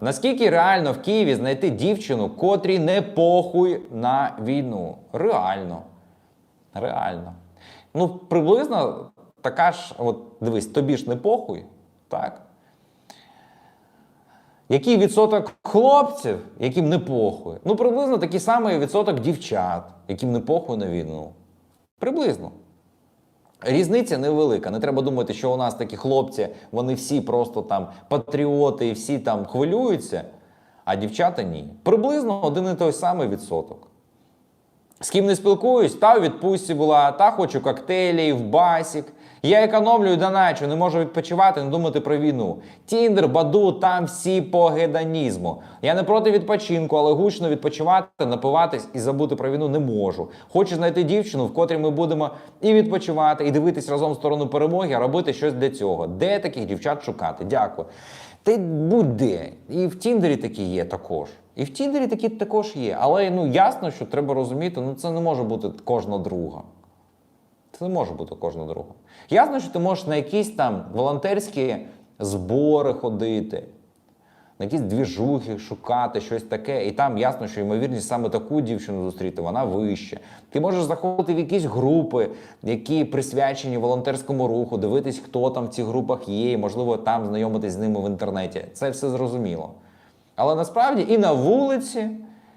Наскільки реально в Києві знайти дівчину, котрій не похуй на війну? Реально. Реально. Ну, приблизно така ж, от дивись, тобі ж не похуй, так? Який відсоток хлопців, яким не похуй? Ну, приблизно такий самий відсоток дівчат, яким не похуй на війну. Приблизно. Різниця невелика. Не треба думати, що у нас такі хлопці, вони всі просто там патріоти і всі там хвилюються, а дівчата ні. Приблизно один і той самий відсоток. З ким не спілкуюсь, та у відпустці була, та хочу коктейлі, в басік. Я економлю і доначу, не можу відпочивати, не думати про війну. Тіндер, баду, там всі по гедонізму. Я не проти відпочинку, але гучно відпочивати, напиватись і забути про війну не можу. Хочу знайти дівчину, в котрій ми будемо і відпочивати, і дивитись разом в сторону перемоги, а робити щось для цього. Де таких дівчат шукати? Дякую. Й будь-де. І в Тіндері такі є також. І в Тіндері такі також є. Але ну ясно, що треба розуміти, ну це не може бути кожна друга. Це не може бути кожна друга. Ясно, що ти можеш на якісь там волонтерські збори ходити, на якісь двіжухи шукати щось таке. І там ясно, що ймовірність саме таку дівчину зустріти, вона вища. Ти можеш заходити в якісь групи, які присвячені волонтерському руху, дивитись, хто там в цих групах є, і можливо там знайомитись з ними в інтернеті. Це все зрозуміло. Але насправді і на вулиці,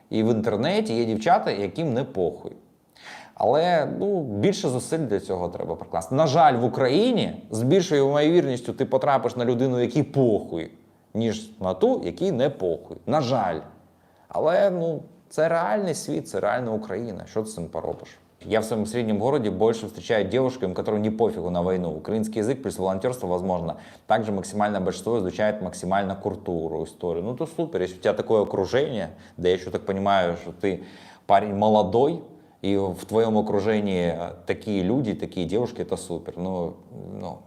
і в інтернеті є дівчата, яким не похуй. Але ну, більше зусиль для цього треба прикласти. На жаль, в Україні з більшою ймовірністю ти потрапиш на людину, якій похуй, ніж на ту, якій не похуй. На жаль. Але ну, це реальний світ, це реальна Україна. Що ти з цим поробиш? Я в своем среднем городе больше встречаю девушкам, которым не пофигу на войну. Украинский язык плюс волонтерство возможно. Также максимально большинство изучает максимально культуру, историю. Ну то супер, если у тебя такое окружение, да я еще так понимаю, что ты парень молодой, и в твоем окружении такие люди, такие девушки, это супер. Ну, ну,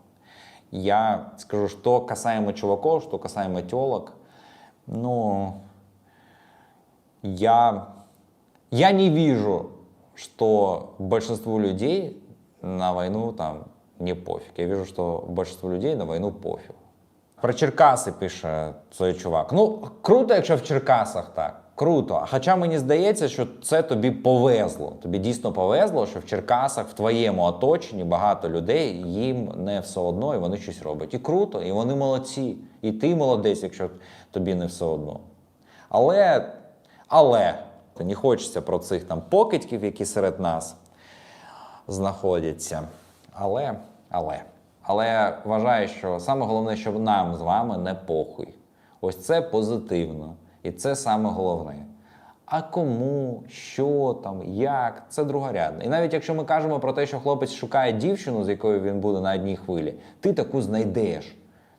я скажу, что касаемо чуваков, что касаемо телок, ну, я, я не вижу, что большинству людей на войну там не пофиг. Я вижу, что большинству людей на войну пофиг. Про Черкаси пише цей чувак. Ну, круто, якщо в Черкасах так. Круто. Хоча мені здається, що це тобі повезло. Тобі дійсно повезло, що в Черкасах, в твоєму оточенні багато людей, їм не все одно, і вони щось роблять. І круто, і вони молодці. І ти молодець, якщо тобі не все одно. Але, але, не хочеться про цих там покидьків, які серед нас знаходяться. Але, але, але вважаю, що саме головне, щоб нам з вами не похуй. Ось це позитивно. І це саме головне. А кому, що там, як, це другорядне. І навіть якщо ми кажемо про те, що хлопець шукає дівчину, з якою він буде на одній хвилі, ти таку знайдеш.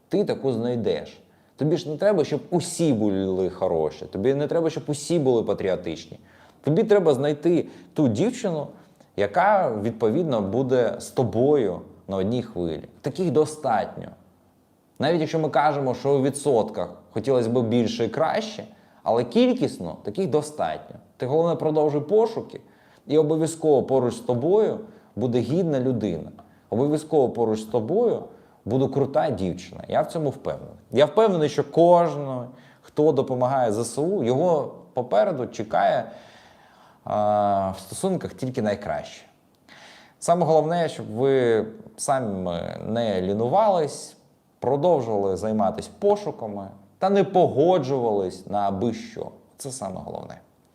Ти таку знайдеш. Тобі ж не треба, щоб усі були хороші. Тобі не треба, щоб усі були патріотичні. Тобі треба знайти ту дівчину, яка відповідно буде з тобою на одній хвилі. Таких достатньо. Навіть якщо ми кажемо, що у відсотках хотілося б більше і краще, але кількісно таких достатньо. Ти головне продовжуй пошуки, і обов'язково поруч з тобою буде гідна людина. Обов'язково поруч з тобою буде крута дівчина. Я в цьому впевнений. Я впевнений, що кожен, хто допомагає ЗСУ, його попереду чекає а, в стосунках тільки найкраще. Саме головне, щоб ви самі не лінувались, продовжували займатися пошуками та не погоджувались на аби що. Це саме головне.